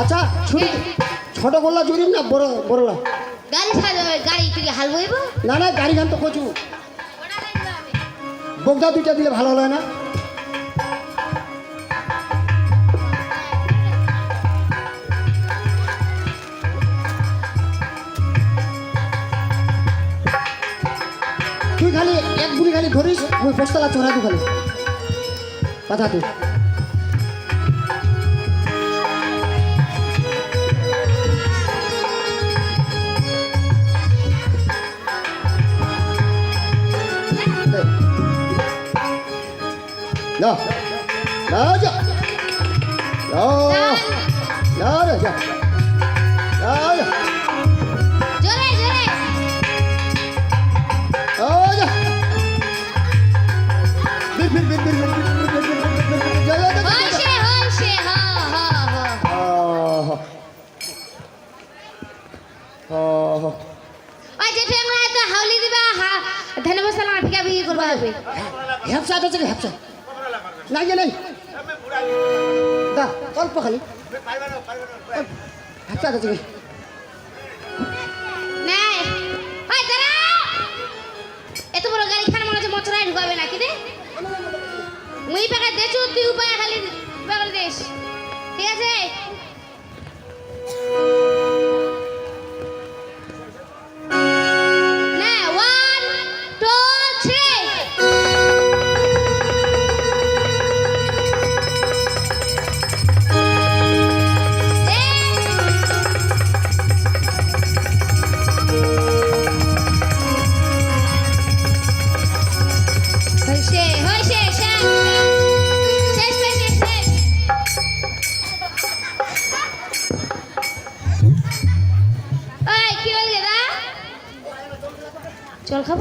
আচ্ছা ছুরি ছোট গোল্লা জুড়ি না বড় বড়লা? গাড়ি গাড়ি তুই হাল বইব? না না গাড়ি গান তো কচু বগদা দুইটা দিলে ভালো হলো না? তুই খালি এক বুড়ি খালি ধরিস ওই বস্তালা চড়া দু খালি। কথা তুই যা না যা না না রে যা না যা জোরে জোরে ও যা ফির ফির ফির ফির হ্যাপসা তো হ্যাপসা যে নাই দা অল্প খালি। আচ্ছা আচ্ছা দেশ। ঠিক আছে? চল খাব?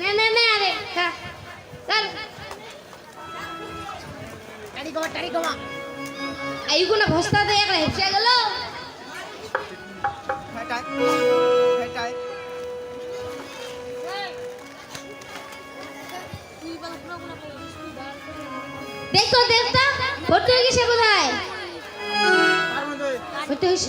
না না না, আরে, খা। টাড়ি কমা টাড়ি কমা কোন ভস্তা দে একটা হেপসে গেল? দেখতো দেখতো ভর্তি হয়ে গেছে কোথায়? ভর্তি হয়েছে?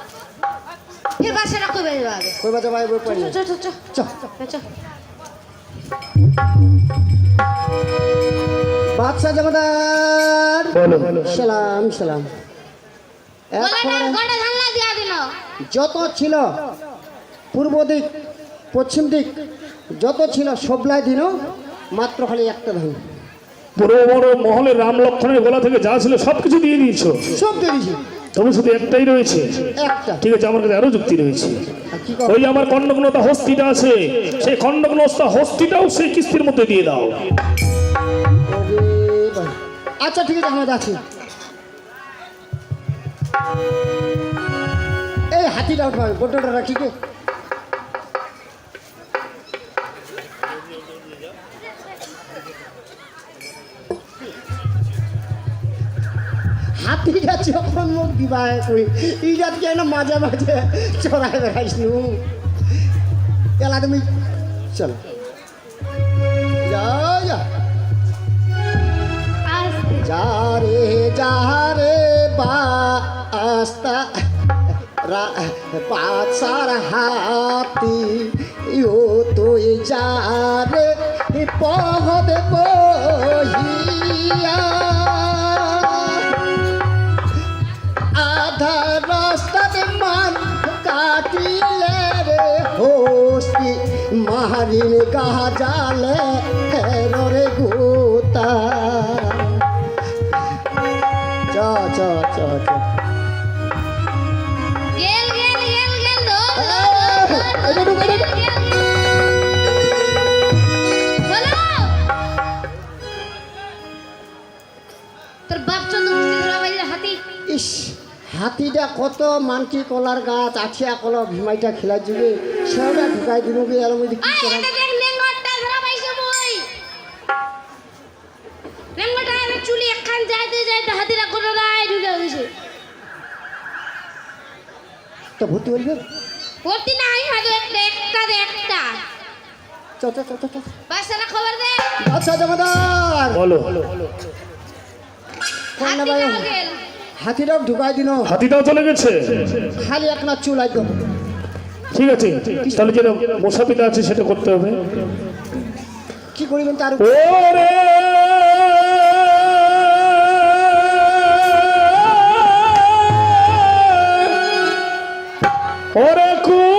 যত ছিল পূর্ব দিক পশ্চিম দিক যত ছিল সবলাই দিন মাত্র খালি একটা ধান। পুরো বড় মহলে রাম লক্ষণের গলা থেকে যা ছিল সব কিছু দিয়ে দিয়েছ। সব দিয়ে দিয়েছি। তবে শুধু একটাই রয়েছে। ঠিক আছে আমার কাছে আরও যুক্তি রয়েছে। ওই আমার খণ্ডগ্নতা হস্তিটা আছে সেই খণ্ডগ্নতা হস্তিটাও সেই কিস্তির মধ্যে দিয়ে দাও। আচ্ছা ঠিক আছে আমাদের আছে এই হাতিটা উঠবে গোটাটা রাখি কে হাতিটা যখন মুখ বিবাহ করি ইজাতকে না মাঝে মাঝে চড়াই বেড়াইস নু? এলা তুমি চলো। যা যা। আস্তে। যারে যারে বাস্তা পাচার হাতি ইও তুই যারে গাহা জালে রে গুতা চ চ চ চ। হাতিটা কত মানকি কলার গাছ আঠিয়া কলা ভিমাইটা খেলার জন্য সেটা ঢুকাই দিন আর মধ্যে কি করা এখান যাইতে যাইতে হাতিরা কোনো নাই ঢুকে গেছে। তো ভর্তি হইল ভর্তি নাই হাতে একটা একটা চ চ চ চ বাসারা খবর দে। আচ্ছা জমাদার! বলো। কোন না হাতিটাও ঢুকাই দিন হাতিটাও চলে গেছে? খালি আপনার চুল একদম ঠিক আছে তাহলে যেন মশা আছে সেটা করতে হবে। কি করিবেন তার ওরে কু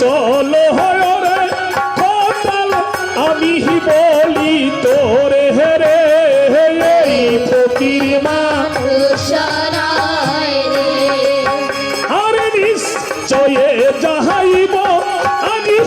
চলো হরে খোদাল আমি বলি তোরে হেরে এই ফকির মা আরে নিশ্চয়ে আমি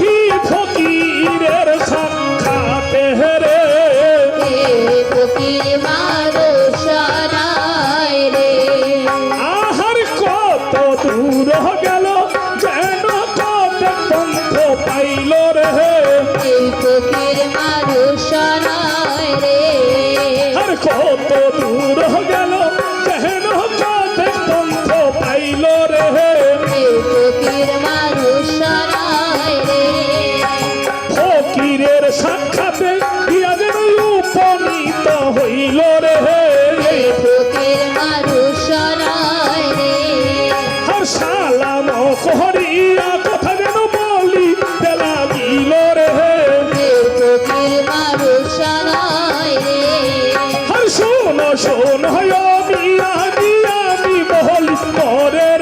খাতে দিয়া যেন উপনীত হইল রে। আর সালাম করিয়া কথা যেন বলি বেলা দিল রে। আর শোন শোন, হয় আমি আমি বহলি মরে।